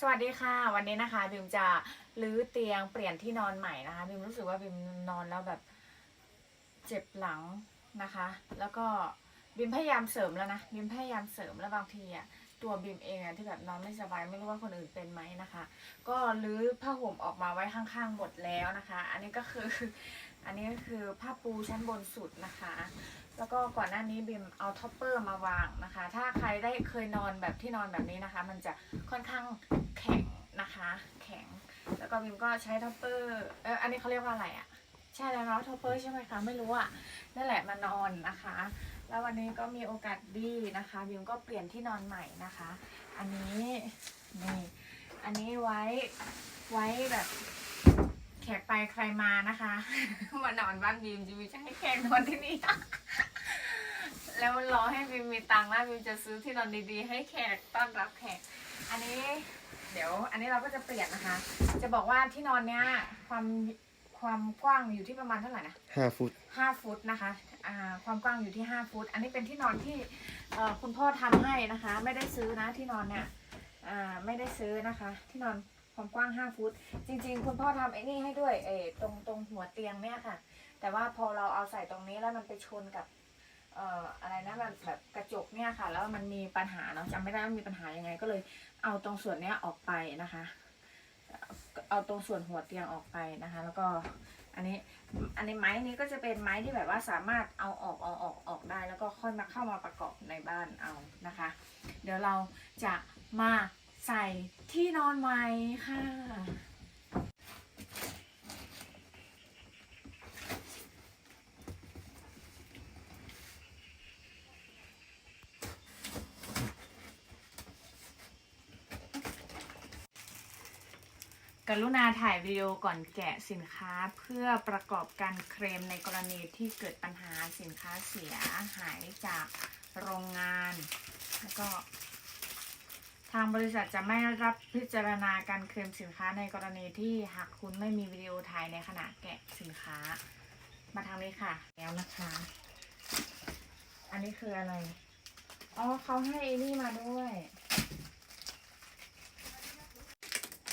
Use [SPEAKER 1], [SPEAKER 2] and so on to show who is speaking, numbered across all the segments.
[SPEAKER 1] สวัสดีค่ะ วันนี้นะคะบิมจะรื้อเตียงเปลี่ยนที่นอนใหม่นะคะบิมรู้สึกว่าบิมนอนแล้วแบบเจ็บหลังนะคะ แล้วก็บิมพยายามเสริมแล้วนะบิมพยายามเสริมแล้วบางทีอะตัวบิมเองอะที่แบบนอนไม่สบายไม่รู้ว่าคนอื่นเป็นไหมนะคะ ก็รื้อผ้าห่มออกมาไว้ข้างๆหมดแล้วนะคะ อันนี้ก็คืออันนี้ก็คือผ้าปูชั้นบนสุดนะคะ แล้วก็ก่อนหน้านี้บิมเอาท็อปเปอร์มาวางนะคะ ถ้าใครได้เคยนอนแบบที่นอนแบบนี้นะคะ มันจะค่อนข้างแข็ง นะคะ แข็ง แล้วก็บิมก็ใช้ท็อปเปอร์เอออันนี้เขาเรียกว่าอะไรอะ่ะใช่แล้วเนาะท็อปเปอร์ใช่ไหมคะไม่รู้อะ่ะนั่นแหละมานอนนะคะ แล้ววันนี้ก็มีโอกาสดีนะคะบิมก็เปลี่ยนที่นอนใหม่นะคะ อันนี้นี่อันนี้ไว้ไว้แบบแขกไปใครมานะคะ มานอนบ้านบิมจะมีจะให้แขกนอนที่นี่แล้วรอให้บิมมีตังค์แล้วบิมจะซื้อที่นอนดีๆ ให้แขกต้อนรับแขก อันนี้ เดี๋ยวอันนี้เราก็จะเปลี่ยนนะคะ จะบอกว่าที่นอนเนี้ยความความกว้างอยู่ที่ประมาณเท่าไหร่นะ
[SPEAKER 2] ห้าฟุต
[SPEAKER 1] ห้าฟุตนะคะอ่าความกว้างอยู่ที่ห้าฟุต อันนี้เป็นที่นอนที่เอ่อคุณพ่อทำให้นะคะ ไม่ได้ซื้อนะที่นอนเนี่ยอ่าไม่ได้ซื้อนะคะ ที่นอนความกว้างห้าฟุต จริง ๆ คุณพ่อทำไอ้นี่ให้ด้วยเออตรงตรงหัวเตียงเนี่ยค่ะ แต่ว่าพอเราเอาใส่ตรงนี้แล้วมันไปชนกับเอ่ออะไรนะแบบแบบกระจกเนี่ยค่ะ แล้วมันมีปัญหาเนาะจำไม่ได้ว่ามีปัญหายังไงก็เลย เอาตรงส่วนนี้ออกไปนะคะ เอาตรงส่วนหัวเตียงออกไปนะคะ แล้วก็อันนี้อันนี้ไม้นี้ก็จะเป็นไม้ที่แบบว่าสามารถเอาออกเอาออกออกได้ แล้วก็ค่อยมาเข้ามาประกอบในบ้านเอานะคะ เดี๋ยวเราจะมาใส่ที่นอนใหม่ค่ะ กรุณาถ่ายวิดีโอก่อนแกะสินค้าเพื่อประกอบการเคลมในกรณีที่เกิดปัญหาสินค้าเสียหายจากโรงงาน แล้วก็ ทางบริษัทจะไม่รับพิจารณาการเคลมสินค้าในกรณีที่หากคุณไม่มีวิดีโอถ่ายในขณะแกะสินค้า มาทางนี้ค่ะ แล้วนะคะ อันนี้คืออะไร อ๋อเขาให้ไอ้นี่มาด้วย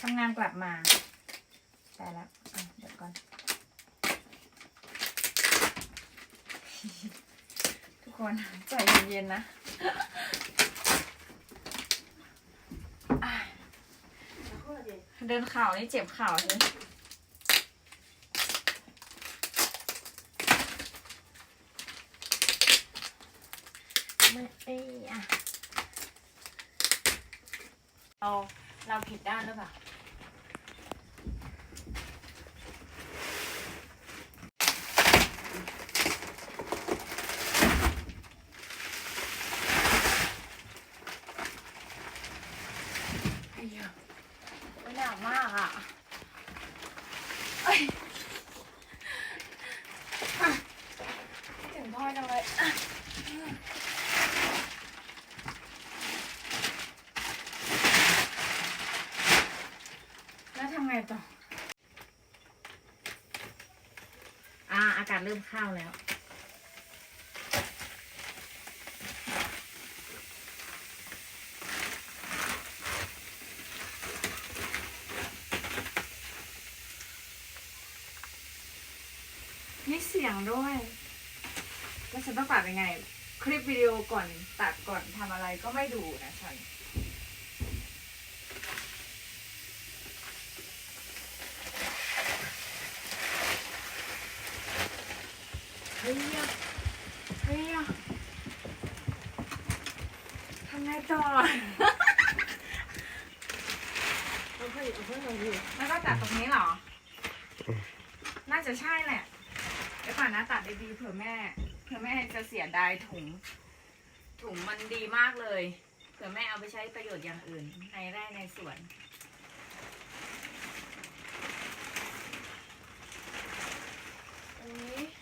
[SPEAKER 1] ทำงานกลับมาได้แล้วอะเดี๋ยวก่อน ทุกคนใจเย็นๆนะเดินเข่านี่เจ็บเข่าเลยไม่เอ้ยอะเราเราผิดด้านหรือเปล่า ไอ้เหี้ยไม่หนักมากอะเอ้ยอะคิดถึงพ่อจังเลยอะแล้วทำไงต่อ อ่า อากาศเริ่มเข้าแล้ว มีเสียงด้วยแล้วฉันต้องตัดยังไง คลิปวิดีโอก่อนตัดก่อนทำอะไรก็ไม่ดูนะฉัน เฮ้ยอะเฮ้ยอะทำไงต่อ
[SPEAKER 2] เอาให้เอาให้เราดู
[SPEAKER 1] แล้วก็ตัดตรงนี้เหรอ น่าจะใช่แหละเดี๋ยวก่อนนะตัดดีๆเผื่อแม่ เผื่อแม่จะเสียดายถุง ถุงมันดีมากเลย เผื่อแม่เอาไปใช้ประโยชน์อย่างอื่น ในไร่ในสวนอันนี้ที่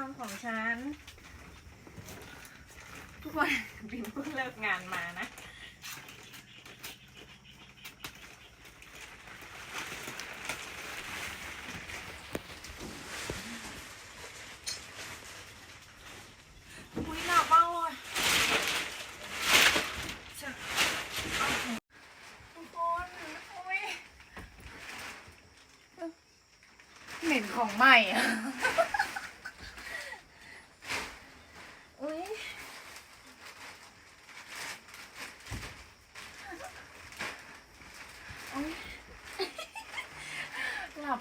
[SPEAKER 1] นอนของฉัน ทุกวันบิมเพิ่งเลิกงานมานะ อุ้ยหนักมากเลยของทุกคนอุ้ยเหม็นของใหม่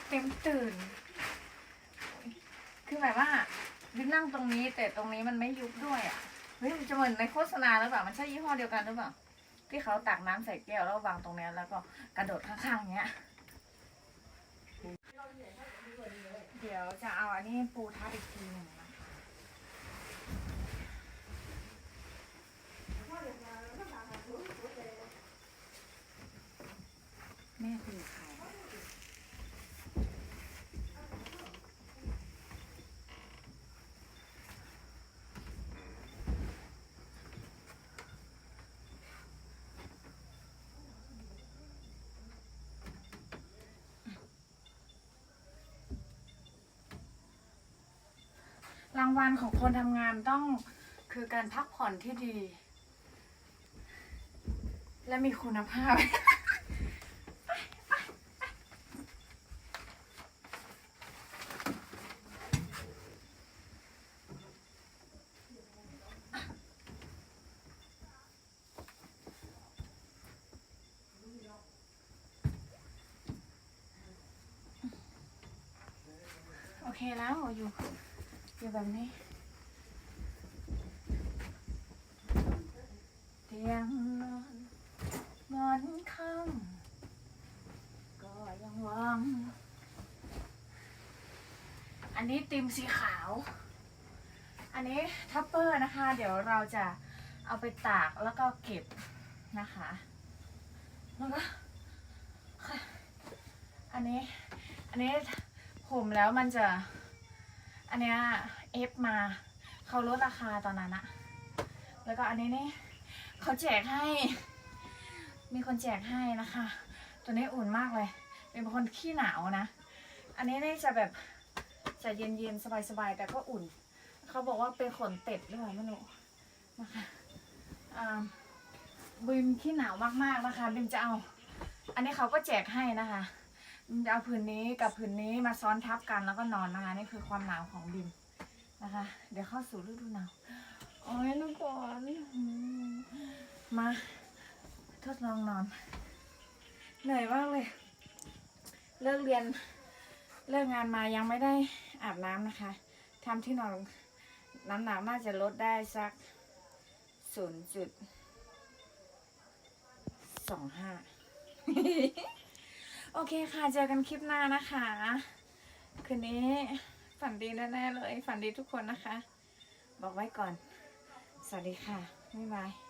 [SPEAKER 1] เต็มตื่น คือแบบว่าดินนั่งตรงนี้ แต่ตรงนี้มันไม่ยุบด้วยอะ เฮ้ยมันจะเหมือนในโฆษณาหรือเปล่า มันใช่ยี่ห้อเดียวกันหรือเปล่า ที่เขาตักน้ำใส่แก้วแล้ววางตรงเนี้ยแล้วก็กระโดดข้างๆเนี้ย เดี๋ยวจะเอาอันนี้ปูทับอีกทีหนึ่งนะคะแม่คุยกับใคร รางวัลของคนทำงานต้องคือการพักผ่อนที่ดี และมีคุณภาพ โอเคแล้วอยู่ อยู่แบบนี้เตียงนอนหมอนข้างก็ยังวางอันนี้ติมสีขาว อันนี้ทัพเปอร์นะคะ เดี๋ยวเราจะเอาไปตากแล้วก็เก็บนะคะแล้วก็อันนี้ อันนี้ผมแล้วมันจะ อันเนี้ยเอฟมาเขาลดราคาตอนนั้นอะแล้วก็อันนี้นี่เขาแจกให้ มีคนแจกให้นะคะ ตัวนี้อุ่นมากเลย เป็นคนขี้หนาวนะ อันนี้นี่จะแบบจะเย็นๆสบายๆแต่ก็อุ่น เขาบอกว่าเป็นขนเป็ดหรือเปล่าไม่รู้นะคะบิมขี้หนาวมากๆนะคะบิมจะเอา อันนี้เขาก็แจกให้นะคะ จะเอาผืนนี้กับผืนนี้มาซ้อนทับกันแล้วก็นอนนะคะนี่คือความหนาวของบินนะคะ เดี๋ยวเข้าสู่ฤดูหนาวโอ้ยลูกบอลอืมมาทดลองนอน เหนื่อยมากเลย เลิกเรียนเลิกงานมายังไม่ได้อาบน้ำนะคะทำที่นอนน้ำหนักน่าจะลดได้สักศูนย์จุดสองห้า โอเคค่ะ เจอกันคลิปหน้านะคะ คืนนี้ฝันดีแน่ๆเลย ฝันดีทุกคนนะคะ บอกไว้ก่อน สวัสดีค่ะ บ๊ายบาย